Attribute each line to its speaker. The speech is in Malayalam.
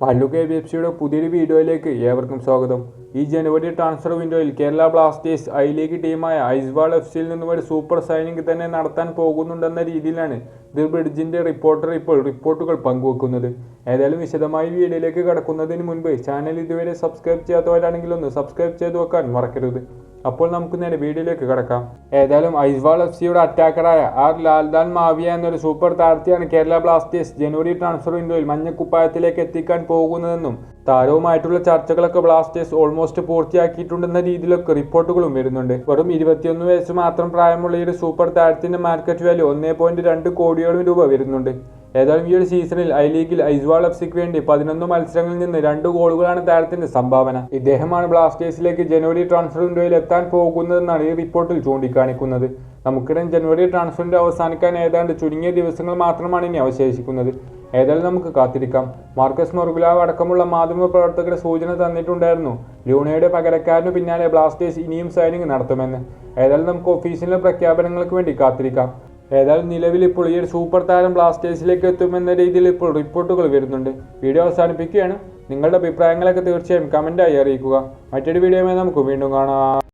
Speaker 1: മല്ലു എ ബി എഫ് സിയുടെ പുതിയൊരു വീഡിയോയിലേക്ക് ഏവർക്കും സ്വാഗതം. ഈ ജനുവരി ട്രാൻസ്ഫർ വിൻഡോയിൽ കേരള ബ്ലാസ്റ്റേഴ്സ് ഐ ലീഗ് ടീമായ ഐസ്വാൾ എഫ് സിയിൽ നിന്നും ഒരു സൂപ്പർ സൈനിങ് തന്നെ നടത്താൻ പോകുന്നുണ്ടെന്ന രീതിയിലാണ് ദി ബ്രിഡ്ജിന്റെ റിപ്പോർട്ടർ ഇപ്പോൾ റിപ്പോർട്ടുകൾ പങ്കുവെക്കുന്നത്. ഏതായാലും വിശദമായി വീഡിയോയിലേക്ക് കടക്കുന്നതിന് മുൻപ് ചാനൽ ഇതുവരെ സബ്സ്ക്രൈബ് ചെയ്യാത്തവരാണെങ്കിൽ ഒന്ന് സബ്സ്ക്രൈബ് ചെയ്ത് വെക്കാൻ മറക്കരുത്. അപ്പോൾ നമുക്ക് നേരെ വീഡിയോയിലേക്ക് കിടക്കാം. ഏതായാലും ഐസ്വാൾ എഫ് സിയുടെ അറ്റാക്കറായ ആർ ലാൽദാൻ മാവിയ എന്നൊരു സൂപ്പർ താരത്തെയാണ് കേരള ബ്ലാസ്റ്റേഴ്സ് ജനുവരി ട്രാൻസ്ഫർ വിൻഡോയിൽ മഞ്ഞക്കുപ്പായത്തിലേക്ക് എത്തിക്കാൻ പോകുന്നതെന്നും താരവുമായിട്ടുള്ള ചർച്ചകളൊക്കെ ബ്ലാസ്റ്റേഴ്സ് ഓൾമോസ്റ്റ് പൂർത്തിയാക്കിയിട്ടുണ്ടെന്ന രീതിയിലൊക്കെ റിപ്പോർട്ടുകളും വരുന്നുണ്ട്. വെറും ഇരുപത്തിയൊന്ന് വയസ്സ് മാത്രം പ്രായമുള്ള ഈ സൂപ്പർ താരത്തിന്റെ മാർക്കറ്റ് വാല്യൂ ഒന്നേ കോടിയോളം രൂപ വരുന്നുണ്ട്. ഏതായാലും ഈ ഒരു സീസണിൽ ഐ ലീഗിൽ ഐസ്വാൾ എഫ് സിക്ക് വേണ്ടി പതിനൊന്ന് മത്സരങ്ങളിൽ നിന്ന് രണ്ട് ഗോളുകളാണ് താരത്തിന്റെ സംഭാവന. ഇദ്ദേഹമാണ് ബ്ലാസ്റ്റേഴ്സിലേക്ക് ജനുവരി ട്രാൻസ്ഫർ വിൻഡോയിൽ എത്താൻ പോകുന്നതെന്നാണ് ഈ റിപ്പോർട്ടിൽ ചൂണ്ടിക്കാണിക്കുന്നത്. നമുക്കിടം ജനുവരി ട്രാൻസ്ഫർ വിൻഡോ അവസാനിക്കാൻ ഏതാണ്ട് ചുരുങ്ങിയ ദിവസങ്ങൾ മാത്രമാണ് ഇനി അവശേഷിക്കുന്നത്. ഏതായാലും നമുക്ക് കാത്തിരിക്കാം. മാർക്കസ് മൊർഗുലാവ് അടക്കമുള്ള മാധ്യമ പ്രവർത്തകരുടെ സൂചന തന്നിട്ടുണ്ടായിരുന്നു. ലൂണയുടെ പകരക്കാരനു പിന്നാലെ ബ്ലാസ്റ്റേഴ്സ് ഇനിയും സൈനിങ് നടത്തുമെന്ന്. ഏതായാലും നമുക്ക് ഒഫീഷ്യൽ പ്രഖ്യാപനങ്ങൾക്ക് വേണ്ടി കാത്തിരിക്കാം. ഏതായാലും നിലവിൽ ഇപ്പോൾ ഈ ഒരു സൂപ്പർ താരം ബ്ലാസ്റ്റേഴ്സിലേക്ക് എത്തുമെന്ന രീതിയിൽ ഇപ്പോൾ റിപ്പോർട്ടുകൾ വരുന്നുണ്ട്. വീഡിയോ അവസാനിപ്പിക്കുകയാണ്. നിങ്ങളുടെ അഭിപ്രായങ്ങളൊക്കെ തീർച്ചയായും കമന്റായി അറിയിക്കുക. മറ്റൊരു വീഡിയോയുമായി നമുക്ക് വീണ്ടും കാണാം.